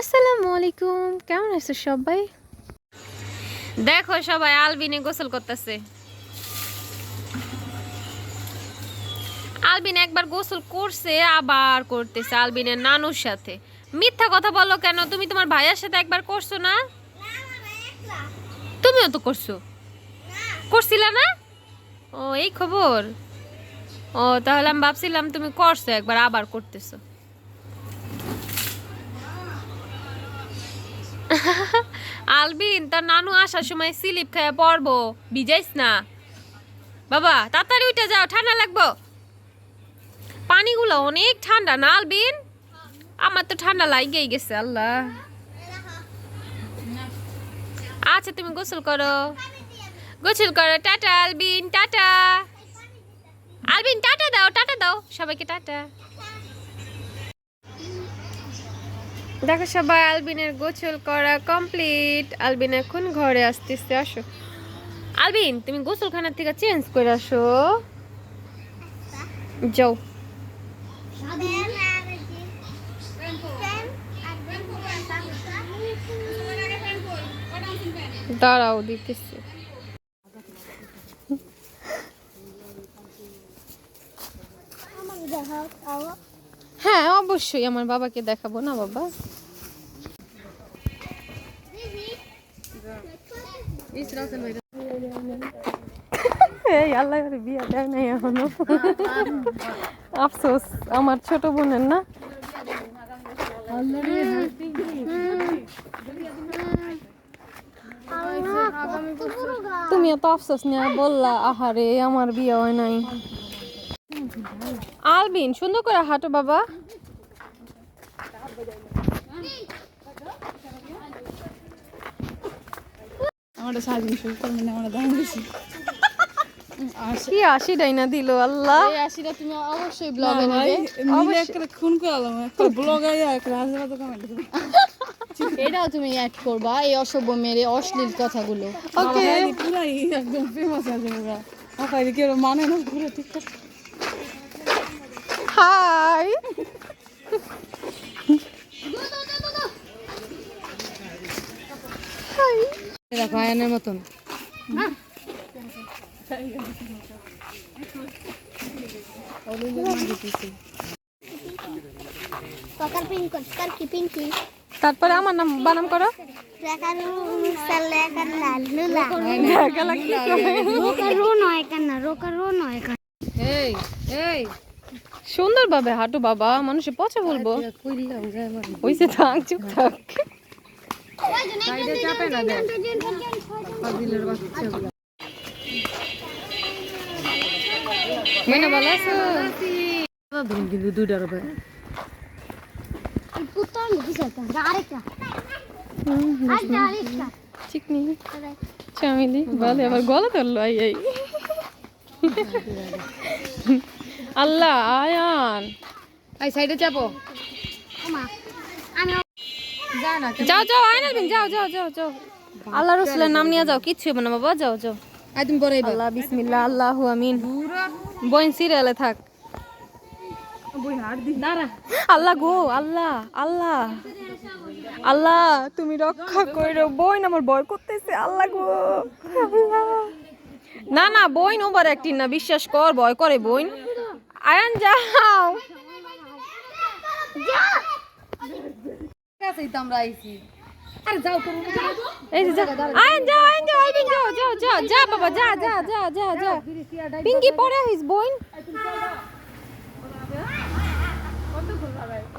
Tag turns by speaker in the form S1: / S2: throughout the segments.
S1: আসসালামু আলাইকুম, কেমন আছো সবাই? দেখো সবাই আলবিনে গোসল করতেছে। আলবিন একবার গোসল করছে, আবার করতেছে আলবিনের নানুর সাথে। মিথ্যা কথা বলো কেন? তুমি তোমার ভাইয়ের সাথে একবার করছ না? তুমিও তো করছ। করছিলা না? ও, এই খবর? ও, তাহলে আমি ভাবছিলাম তুমি করছ একবার, আবার করতেছো। আলবিন, তার নানু আসার সময় স্লিপ খায় পড়ব। ভিজাইস না। বাবা, তাড়াতাড়ি উঠে যাও, ঠান্ডা লাগবো। পানিগুলো অনেক ঠান্ডা না, আলবিন? আমার তো ঠান্ডা লাগেই গেছে, আল্লাহ। আচ্ছা তুমি গোসল করো। গোসল করো, tata, Albin tata. Albin, tata দাও টাটা দাও। সবাইকে টাটা। দেখো সবাই, আলবিনের গোসল করা কমপ্লিট আলবিন এখন ঘরে আসতেছে? আসো। আলবিন, তুমি গোসলখানা থেকে চেঞ্জ করে আসো। যাও। দাঁড়াও, দিতেছে। হ্যাঁ অবশ্যই আমার বাবাকে দেখাবো। না বাবা। এই আল্লাহ বিয়ে দেয় নাই এখনও। আফসোস আমার ছোট বোনের না? তুমি এত আফসোস নিয়ে বললা আহারে আমার বিয়ে হয় নাই। আলবিন সুন্দর করে হাঁটো বাবা। কি আশি ডাইনা দিল আল্লাহ।
S2: আশিটা তুমি অবশ্যই ব্লগে নেবে। মিলে খুন করলাম একটা ব্লগ একটা হাজার তো কমেন্ট এটাও তুমি অ্যাড করবা এই অসভ্য মেরে অশ্লীল কথাগুলো।
S1: ওকে
S2: পুরাই একদম ফেমাস আছে ওরা। কি মানে না পুরো ঠিকঠাক
S1: hi.
S2: দেখো আয়নের মতন।
S1: তারপরে আমার নাম বানাম করো।
S3: রোকার রো নয় কেন রোকার
S2: রো নয়
S1: কেন। সুন্দরভাবে হাঁটু বাবা মানুষের পচা বলব।
S2: ওই
S1: সে থাক চুপ থাক। মেনে ভালো আছো?
S2: কিন্তু
S3: দুইটা
S1: রবে চামিলি ভালো আবার গলা ধরলো আই আই। আল্লাহ আয়ান।
S2: এই সাইডে চাপো না
S1: যাও যাও আয়ন আলবিন যাও যাও যাও যাও। আল্লাহ রসুলের নাম নিয়ে যাও কিচ্ছু হবে না বাবা যাও যাও।
S2: তুমি পরে
S1: আল্লাহ বিসমিল্লাহ আল্লাহু আমিন। বইন সিরিয়ালে থাক। আল্লাহ গো আল্লাহ আল্লাহ। আল্লাহ তুমি রক্ষা করো। বইন আমার ভয় করতেছে আল্লাহ গো না না বইন ওভার একটি না বিশ্বাস কর ভয় করে বইন আয়ান যাও।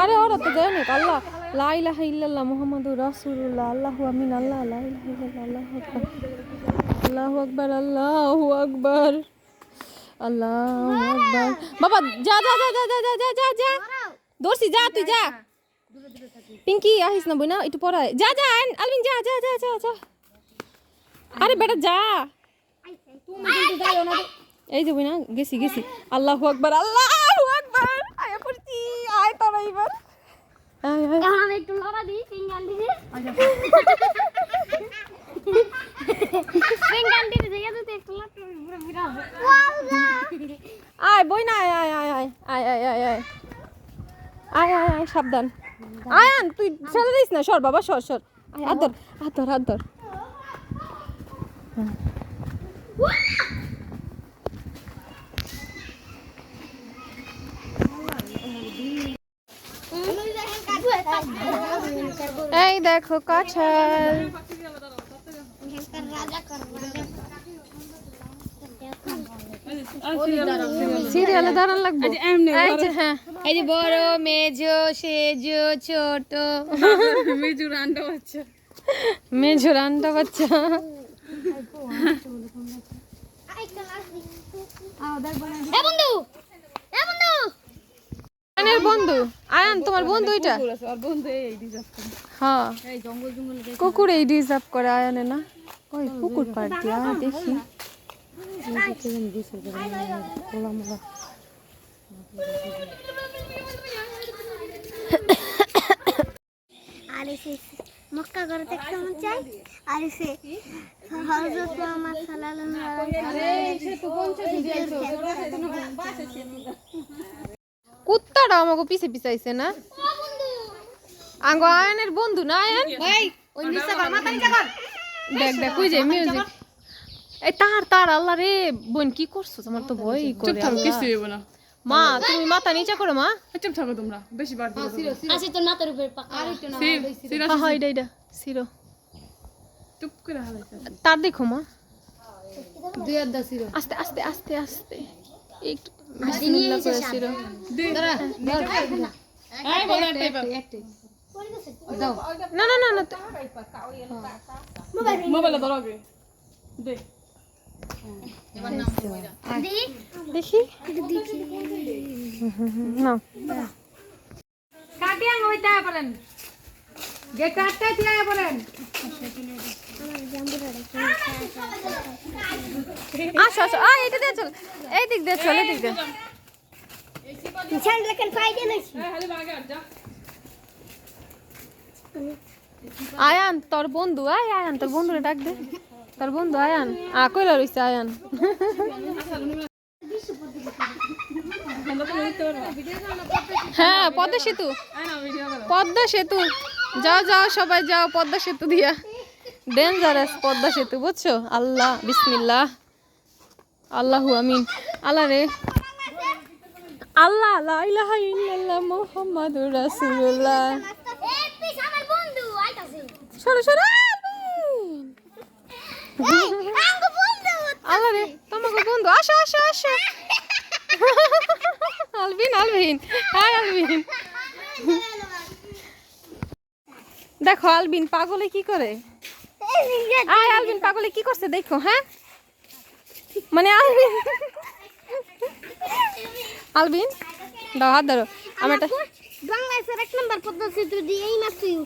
S2: আরে
S1: ওরা তো যায়নি আল্লাহ। লাইলাহ ইল্লাল্লাহ মোহাম্মদ রাসূলুল্লাহ। আল্লাহু আমিন আল্লাহ লাইলাহ ইল্লাল্লাহ আল্লাহু আকবার আল্লাহু আকবার আল্লাহু আকবার। আল্লাহু আকবার বাবা যা যা যা যা যা যা যা যা যা দর্শি যা তুই যা পিঙ্কি আহিস না বইনা একটু পড়ায় যা যা আলবিন যা যা যা যা যা আরে বেটা যা এই যে বইনা গেছি গেছি আল্লাহু আকবার আল্লাহু আকবার আয়া পড়ছি আয় তোরা এবার আয়
S3: Jangan itu lora di tinggal di sini. Tinggal di
S1: আয় বই না আয় আয় আয় আয় আয় আয় আয় আয়। আয় আয় আয় সাবধান। আয়ান তুই ছেড়ে দিস না সর বাবা সর সর। আয়, আদর আদর আদর এই দেখো কাঁঠাল। সিরিয়ালে দাঁড়ান লাগবে। এই যে হ্যাঁ।
S2: এই যে বড় মেজো সেজো ছোট।
S1: মেজো রান্না বাচ্চা।
S3: এ বন্ধু এ বন্ধু।
S1: আয়ানের বন্ধু আয়ান তোমার বন্ধু এটা? হ্যাঁ। কুকুর এই রিজার্ভ করে আয়ানে না? ওই কুকুর পার দিয়া দেখি।
S3: আর এসে মক্কা করে দেখতে মন চাই আর এসে হযরত মুহাম্মদ সাল্লাল্লাহু
S1: কুত্তাটা আমাকে পিছে পিছাইছে না? আঙ্গো আয়ানের বন্ধু না আয়ান?
S2: ওই নিচে কর মাথা নিচে কর।
S1: দেখ দেখ ওই যে মিউজিক। এই তার তার আল্লাহ রে বোন কি করছ? তোমার তো ভয় করে আল্লাহ। মা তুমি মাথা নিচে করো মা।
S4: চুপ থাকো তোমরা বেশি বার করো
S3: আসি তোর মাথার উপরে পাকা
S2: আর একটু না
S1: হ্যাঁ হ্যাঁ এটা এটা সিরো।
S4: চুপ করে হালাইছে
S1: তার দেখো মা।
S2: দুই আর দশ ছিল
S1: আস্তে আস্তে আস্তে আস্তে। একটু বিসমিল্লাহ করে সিরো।
S2: দাঁড়া
S4: এই বলো একটাই পাও
S2: দাও।
S1: না না না না তো-
S4: মোবাইলে। ধরো আগে। দে।
S3: দেখি
S1: দেখি। না।
S2: কাটিয়া হইতা বলেন। গে কাটতে দিয়া বলেন।
S1: আসো আসো। আ এটা দিয়ে চল। এই দিক দিয়ে চল এই দিক দিয়ে।
S3: পিছন লেখেন ফাইদে নাকি
S4: খালি বাগে আর যা
S1: আয়ান তোর বন্ধু আয় আয়ান তোর বন্ধুরে ডাক দে। তোর বন্ধু আয়ান? আ কইলা রইছে আয়ান? হ্যাঁ পদ্মা সেতু। পদ্মা সেতু। যাও যাও সবাই যাও পদ্মা সেতু দিয়া। ডেঞ্জারাস পদ্মা সেতু বুঝছ? আল্লাহ বিসমিল্লাহ। আল্লাহু আমিন। আল্লাহ রে। আল্লাহ লা ইলাহা ইল্লাল্লাহ মুহাম্মাদুর রাসূলুল্লাহ।
S3: এ পিছ আমার বন্ধু আইতাছে।
S1: সরো সরো
S3: এই আঙ্গ বন্ধু
S1: আল্লাহ রে তোমাকে বন্ধু আসো আসো আসো আলবিন আলবিন। দেখো আলবিন পাগলে কি করে? আয় আলবিন পাগলে কি করছে দেখো হ্যাঁ? মানে আলবিন। আলবিন দাও হাত ধরো। আমি একটা
S3: বাংলাদেশের এক নম্বর পদ্ধতি দিয়ে এই তুই।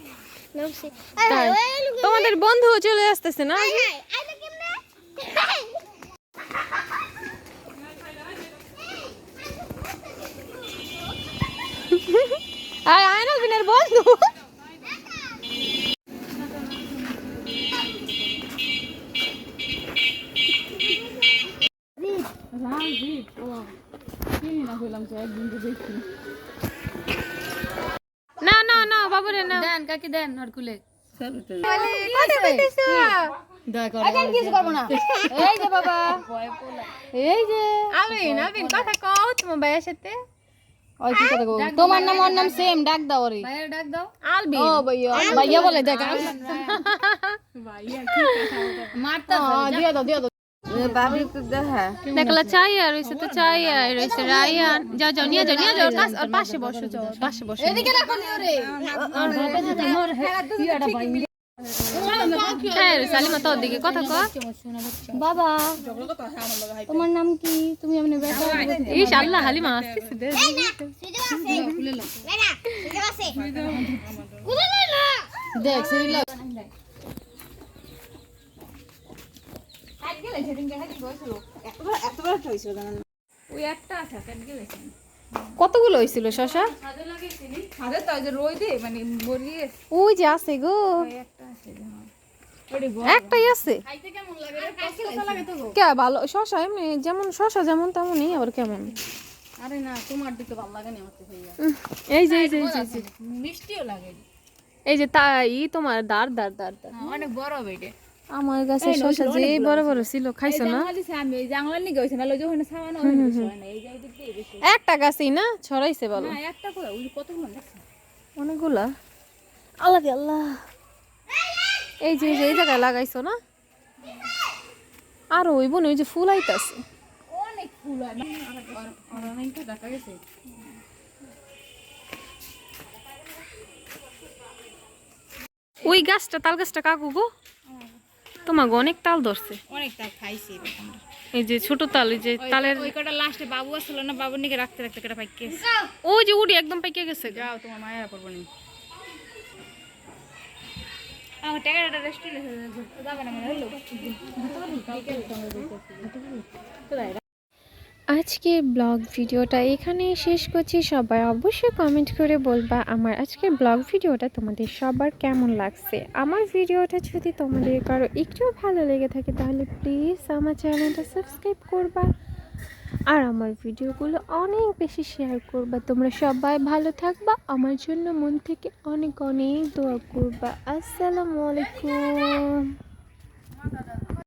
S1: তোমাদের বন্ধু চলে আসতেছে না
S3: আইলে কেমনে
S1: আয় আয় বন্ধু না না না বাবুরে না।
S2: দেন কাকি দেন আর কুলে।
S1: কথা কইতেছো
S2: দয়া করে কিছু করব না এই যে বাবা।
S1: এই যে। আলবিন আলবিন কথা কও তোমার ভাইয়ের সাথে।
S2: ওই কি কথা কইবো? তোমার নাম ওর নাম সেম ডাক দাও রে ভাইয়া ডাক দাও
S1: আলবিন
S2: ও ভাইয়া ভাইয়া বলে দেখ মারতা দিয়া দাও দিয়া দাও
S1: দেখলা চাই আর রইছে তো চাই আর রইছে রায়ান যাও যাও নিয়ে যাও নিয়ে যাও কাছ আর পাশে বসো যাও পাশে বসো
S2: এদিকে রাখো নিও রে
S1: হ্যাঁ রে সালিমা তোর দিকে কথা
S2: বাবা তোমার নাম কি? তুমি এমনি
S1: ইস আল্লাহ হালিমা আসতেছে দে
S3: সুযোগ আছে না না সুযোগ আছে কুদে না
S2: দেখ
S1: কতগুলো হয়েছিল শশা?
S4: মানে
S1: ওই যে আছে গো। একটাই আছে। কে ভালো শশা এমনি যেমন শশা যেমন তেমনই আবার কেমন?
S2: আরে না তোমার দিকে ভালো লাগে না আমার তো ভাইয়া
S1: উম, এই যে এই যে এই যে,
S4: মিষ্টিও লাগে।
S1: এই যে তাই তোমার দাঁড় দাঁড় দাঁড় দাঁড়।
S4: হ্যাঁ, অনেক বড় বেটে
S1: আমার কাছে শসা যে বড় বড় ছিল খাইছো না? একটা গাছই না ছড়াইছে বলো অনেকগুলা। আল্লাহ আল্লাহ। এই যে এই জায়গায় লাগাইছো না? আর ওই বোন ওই যে ফুল আইতাছে।
S4: অনেক ফুল দেখা গেছে।
S1: ওই গাছটা তাল গাছটা কাকু গো? তোমাকে অনেক তাল ধরছে।
S4: অনেকটা খাইছি এরকম
S1: এই যে ছোট তাল এই যে তালের
S4: ওই কটা লাস্টে বাবু আসছিল না বাবুর নিকে রাখতে রাখতে কেটে পাইকে
S1: ওই যে উড়ি একদম পাইকে গেছে
S4: যাও তোমার মায়ের করব নি। আমার টাকাটা রেস্টুরেন্টে যাবে না হলো।
S1: আজকের ব্লগ ভিডিওটা এখানেই শেষ করছি। সবাই অবশ্যই কমেন্ট করে বলবা আমার আজকের ব্লগ ভিডিওটা তোমাদের সবার কেমন লাগছে। আমার ভিডিওটা যদি তোমাদের কারও একটু ভালো লেগে থাকে, তাহলে প্লিজ আমার চ্যানেলটা সাবস্ক্রাইব করবা। আর আমার ভিডিওগুলো অনেক বেশি শেয়ার করবা। তোমরা সবাই ভালো থাকবা। আমার জন্য মন থেকে অনেক অনেক দোয়া করবা। আসসালামু আলাইকুম।